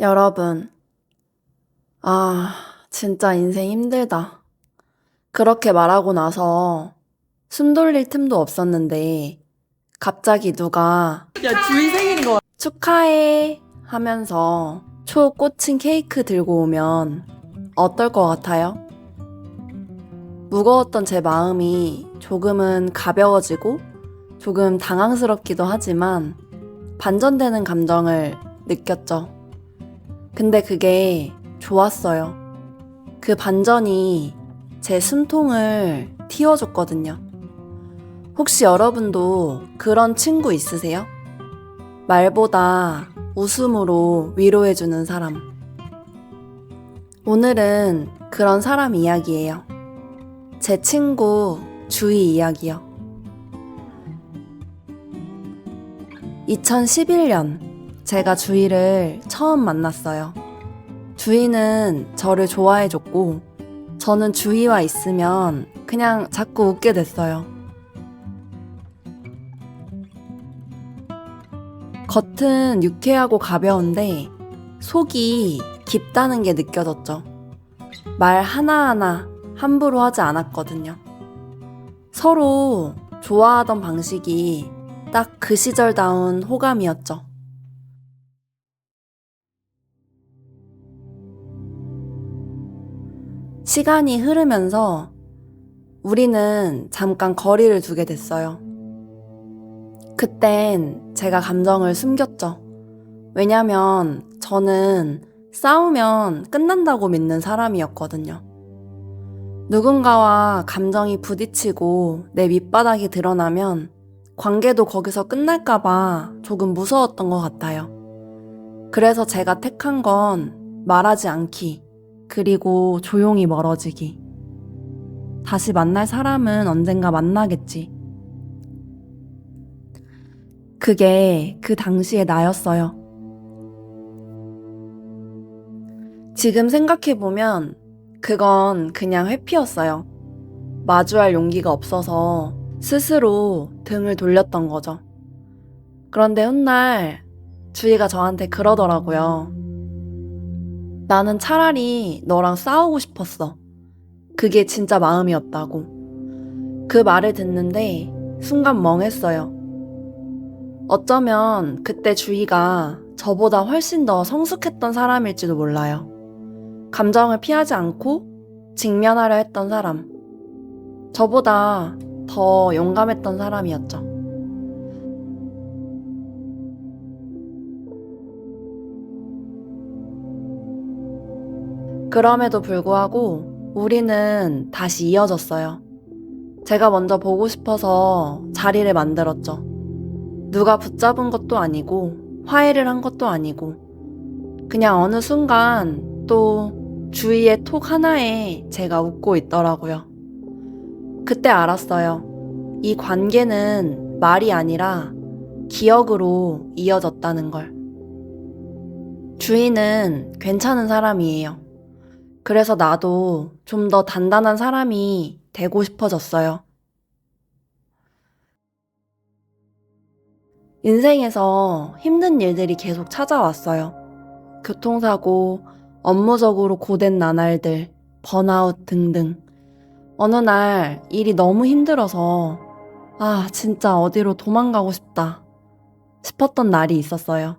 여러분, 아, 진짜 인생 힘들다. 그렇게 말하고 나서 숨 돌릴 틈도 없었는데, 갑자기 누가 야 주희 생일인 거 축하해 하면서 초 꽂힌 케이크 들고 오면 어떨 것 같아요? 무거웠던 제 마음이 조금은 가벼워지고 조금 당황스럽기도 하지만 반전되는 감정을 느꼈죠. 근데 그게 좋았어요. 그 반전이 제 숨통을 틔워줬거든요. 혹시 여러분도 그런 친구 있으세요? 말보다 웃음으로 위로해주는 사람. 오늘은 그런 사람 이야기예요. 제 친구 주희 이야기요. 2011년 제가 주희를 처음 만났어요. 주희는 저를 좋아해줬고 저는 주희와 있으면 그냥 자꾸 웃게 됐어요. 겉은 유쾌하고 가벼운데 속이 깊다는 게 느껴졌죠. 말 하나하나 함부로 하지 않았거든요. 서로 좋아하던 방식이 딱 그 시절다운 호감이었죠. 시간이 흐르면서 우리는 잠깐 거리를 두게 됐어요. 그땐 제가 감정을 숨겼죠. 왜냐면 저는 싸우면 끝난다고 믿는 사람이었거든요. 누군가와 감정이 부딪히고 내 밑바닥이 드러나면 관계도 거기서 끝날까봐 조금 무서웠던 것 같아요. 그래서 제가 택한 건 말하지 않기, 그리고 조용히 멀어지기. 다시 만날 사람은 언젠가 만나겠지. 그게 그 당시의 나였어요. 지금 생각해보면 그건 그냥 회피였어요. 마주할 용기가 없어서 스스로 등을 돌렸던 거죠. 그런데 훗날 주희가 저한테 그러더라고요. 나는 차라리 너랑 싸우고 싶었어. 그게 진짜 마음이었다고. 그 말을 듣는데 순간 멍했어요. 어쩌면 그때 주희가 저보다 훨씬 더 성숙했던 사람일지도 몰라요. 감정을 피하지 않고 직면하려 했던 사람. 저보다 더 용감했던 사람이었죠. 그럼에도 불구하고 우리는 다시 이어졌어요. 제가 먼저 보고 싶어서 자리를 만들었죠. 누가 붙잡은 것도 아니고 화해를 한 것도 아니고 그냥 어느 순간 또 주위의 톡 하나에 제가 웃고 있더라고요. 그때 알았어요. 이 관계는 말이 아니라 기억으로 이어졌다는 걸. 주인은 괜찮은 사람이에요. 그래서 나도 좀 더 단단한 사람이 되고 싶어졌어요. 인생에서 힘든 일들이 계속 찾아왔어요. 교통사고, 업무적으로 고된 나날들, 번아웃 등등. 어느 날 일이 너무 힘들어서, 아, 진짜 어디로 도망가고 싶다. 싶었던 날이 있었어요.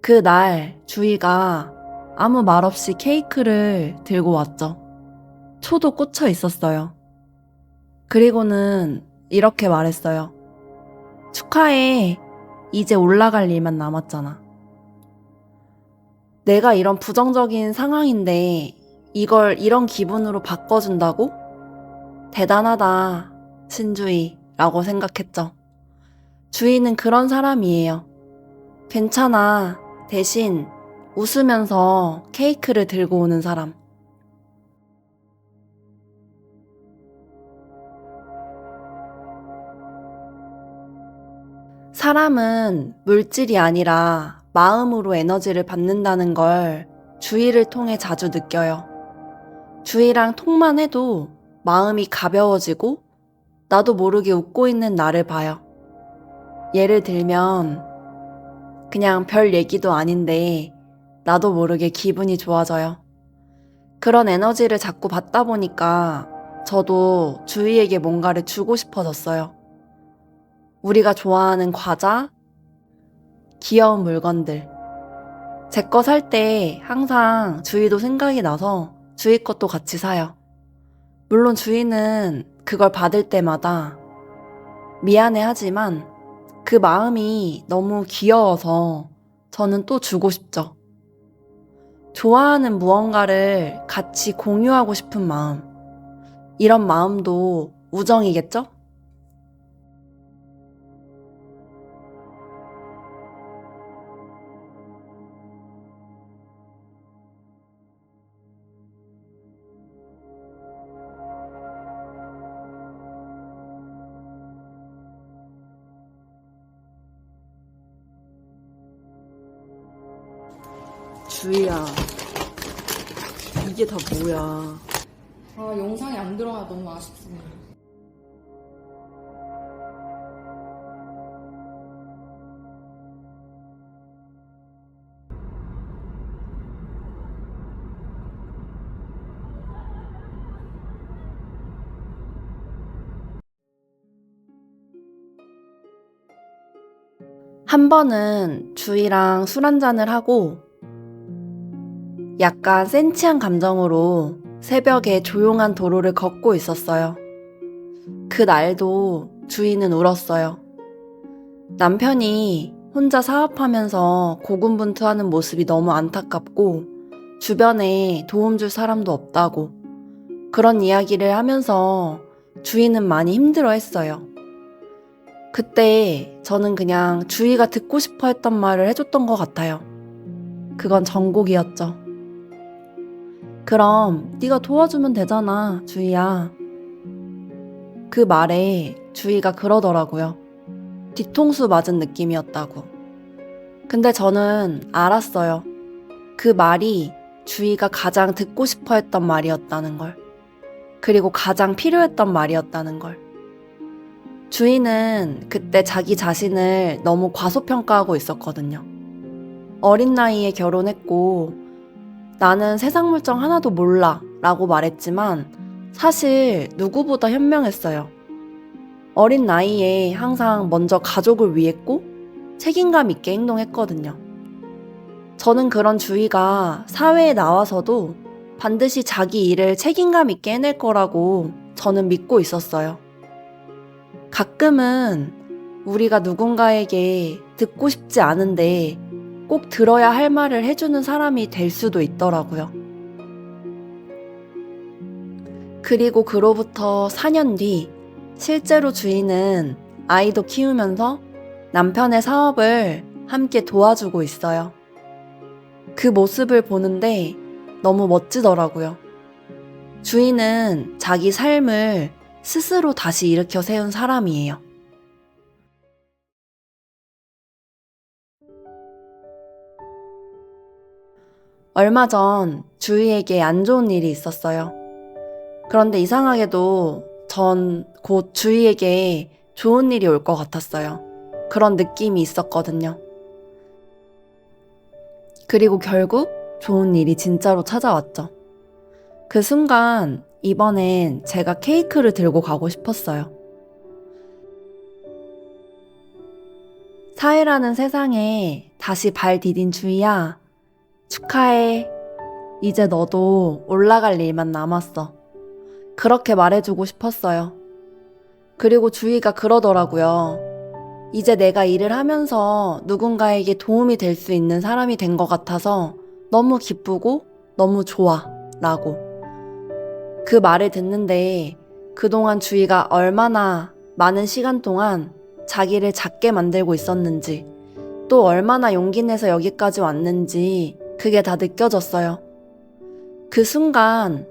그 날, 주희가 아무 말 없이 케이크를 들고 왔죠. 초도 꽂혀 있었어요. 그리고는 이렇게 말했어요. 축하해. 이제 올라갈 일만 남았잖아. 내가 이런 부정적인 상황인데 이걸 이런 기분으로 바꿔준다고? 대단하다, 신주희. 라고 생각했죠. 주희는 그런 사람이에요. 괜찮아. 대신 웃으면서 케이크를 들고 오는 사람. 사람은 물질이 아니라 마음으로 에너지를 받는다는 걸 주의를 통해 자주 느껴요. 주의랑 통만 해도 마음이 가벼워지고 나도 모르게 웃고 있는 나를 봐요. 예를 들면 그냥 별 얘기도 아닌데 나도 모르게 기분이 좋아져요. 그런 에너지를 자꾸 받다 보니까 저도 주희에게 뭔가를 주고 싶어졌어요. 우리가 좋아하는 과자, 귀여운 물건들. 제 거 살 때 항상 주희도 생각이 나서 주희 것도 같이 사요. 물론 주희는 그걸 받을 때마다 미안해 하지만 그 마음이 너무 귀여워서 저는 또 주고 싶죠. 좋아하는 무언가를 같이 공유하고 싶은 마음. 이런 마음도 우정이겠죠? 주희야, 이게 다 뭐야. 아, 영상이 안 들어가 너무 아쉽습니다. 한 번은 주희랑 술 한잔을 하고 약간 센치한 감정으로 새벽에 조용한 도로를 걷고 있었어요. 그 날도 주희는 울었어요. 남편이 혼자 사업하면서 고군분투하는 모습이 너무 안타깝고 주변에 도움 줄 사람도 없다고 그런 이야기를 하면서 주희는 많이 힘들어 했어요. 그때 저는 그냥 주희가 듣고 싶어 했던 말을 해줬던 것 같아요. 그건 전곡이었죠. 그럼 네가 도와주면 되잖아, 주희야. 그 말에 주희가 그러더라고요. 뒤통수 맞은 느낌이었다고. 근데 저는 알았어요. 그 말이 주희가 가장 듣고 싶어 했던 말이었다는 걸. 그리고 가장 필요했던 말이었다는 걸. 주희는 그때 자기 자신을 너무 과소평가하고 있었거든요. 어린 나이에 결혼했고, 나는 세상 물정 하나도 몰라 라고 말했지만, 사실 누구보다 현명했어요. 어린 나이에 항상 먼저 가족을 위했고, 책임감 있게 행동했거든요. 저는 그런 주희가 사회에 나와서도 반드시 자기 일을 책임감 있게 해낼 거라고 저는 믿고 있었어요. 가끔은 우리가 누군가에게 듣고 싶지 않은데 꼭 들어야 할 말을 해주는 사람이 될 수도 있더라고요. 그리고 그로부터 4년 뒤, 실제로 주인은 아이도 키우면서 남편의 사업을 함께 도와주고 있어요. 그 모습을 보는데 너무 멋지더라고요. 주인은 자기 삶을 스스로 다시 일으켜 세운 사람이에요. 얼마 전 주희에게 안 좋은 일이 있었어요. 그런데 이상하게도 전 곧 주희에게 좋은 일이 올 것 같았어요. 그런 느낌이 있었거든요. 그리고 결국 좋은 일이 진짜로 찾아왔죠. 그 순간 이번엔 제가 케이크를 들고 가고 싶었어요. 사회라는 세상에 다시 발 디딘 주희야. 축하해. 이제 너도 올라갈 일만 남았어. 그렇게 말해주고 싶었어요. 그리고 주희가 그러더라고요. 이제 내가 일을 하면서 누군가에게 도움이 될 수 있는 사람이 된 것 같아서 너무 기쁘고 너무 좋아. 라고. 그 말을 듣는데 그동안 주희가 얼마나 많은 시간 동안 자기를 작게 만들고 있었는지 또 얼마나 용기 내서 여기까지 왔는지 그게 다 느껴졌어요. 그 순간,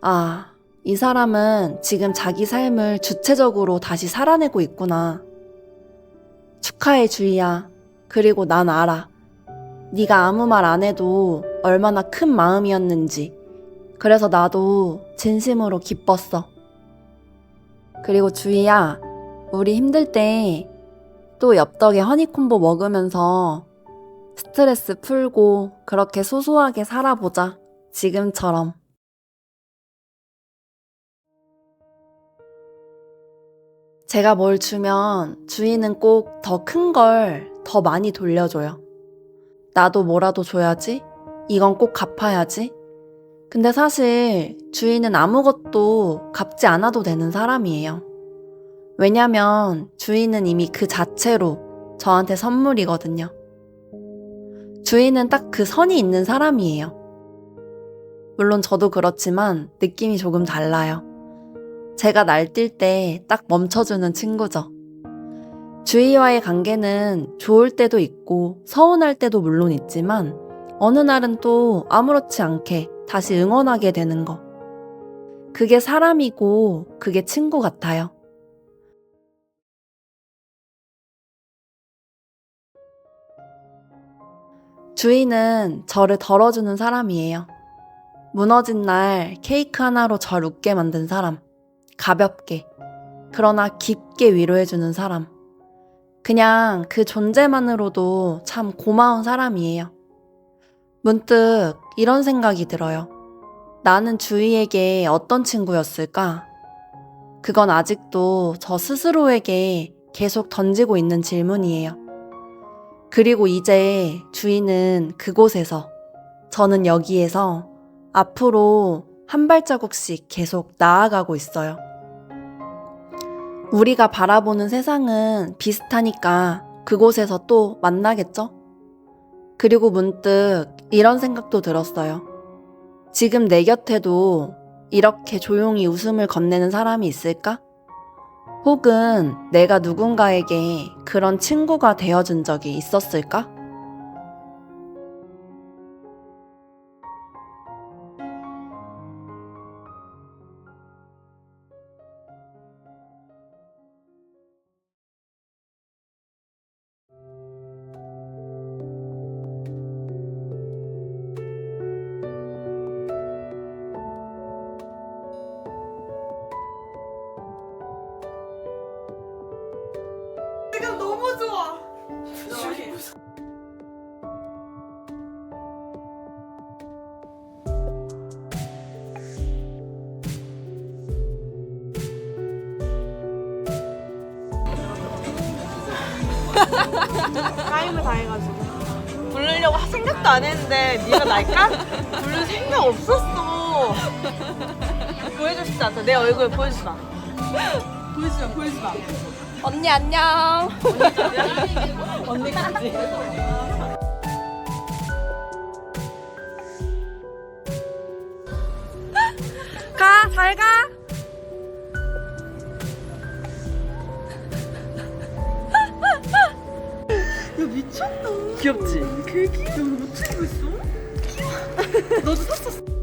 아, 이 사람은 지금 자기 삶을 주체적으로 다시 살아내고 있구나. 축하해, 주희야. 그리고 난 알아. 네가 아무 말 안 해도 얼마나 큰 마음이었는지. 그래서 나도 진심으로 기뻤어. 그리고 주희야, 우리 힘들 때 또 엽떡에 허니콤보 먹으면서 스트레스 풀고 그렇게 소소하게 살아보자. 지금처럼. 제가 뭘 주면 주인은 꼭 더 큰 걸 더 많이 돌려줘요. 나도 뭐라도 줘야지. 이건 꼭 갚아야지. 근데 사실 주인은 아무것도 갚지 않아도 되는 사람이에요. 왜냐면 주인은 이미 그 자체로 저한테 선물이거든요. 주인은 딱 그 선이 있는 사람이에요. 물론 저도 그렇지만 느낌이 조금 달라요. 제가 날뛸 때 딱 멈춰주는 친구죠. 주희와의 관계는 좋을 때도 있고 서운할 때도 물론 있지만 어느 날은 또 아무렇지 않게 다시 응원하게 되는 거. 그게 사람이고 그게 친구 같아요. 주희는 저를 덜어주는 사람이에요. 무너진 날 케이크 하나로 절 웃게 만든 사람. 가볍게. 그러나 깊게 위로해주는 사람. 그냥 그 존재만으로도 참 고마운 사람이에요. 문득 이런 생각이 들어요. 나는 주희에게 어떤 친구였을까? 그건 아직도 저 스스로에게 계속 던지고 있는 질문이에요. 그리고 이제 주인은 그곳에서, 저는 여기에서 앞으로 한 발자국씩 계속 나아가고 있어요. 우리가 바라보는 세상은 비슷하니까 그곳에서 또 만나겠죠? 그리고 문득 이런 생각도 들었어요. 지금 내 곁에도 이렇게 조용히 웃음을 건네는 사람이 있을까? 혹은 내가 누군가에게 그런 친구가 되어준 적이 있었을까? 지금 너무 좋아. 타임을 다 해가지고 부르려고 생각도 안 했는데 네가 날까? 부를 생각 없었어. 보여주고 싶지 않다. 내 얼굴 보여주지 마. 보여주지 마. 보여주지 마. 언니 안녕. 언니까지. 가, 잘 가. 야 미쳤다. 귀엽지? 개 귀여워. 너 어떻게 입고 있어? 너도 샀었어?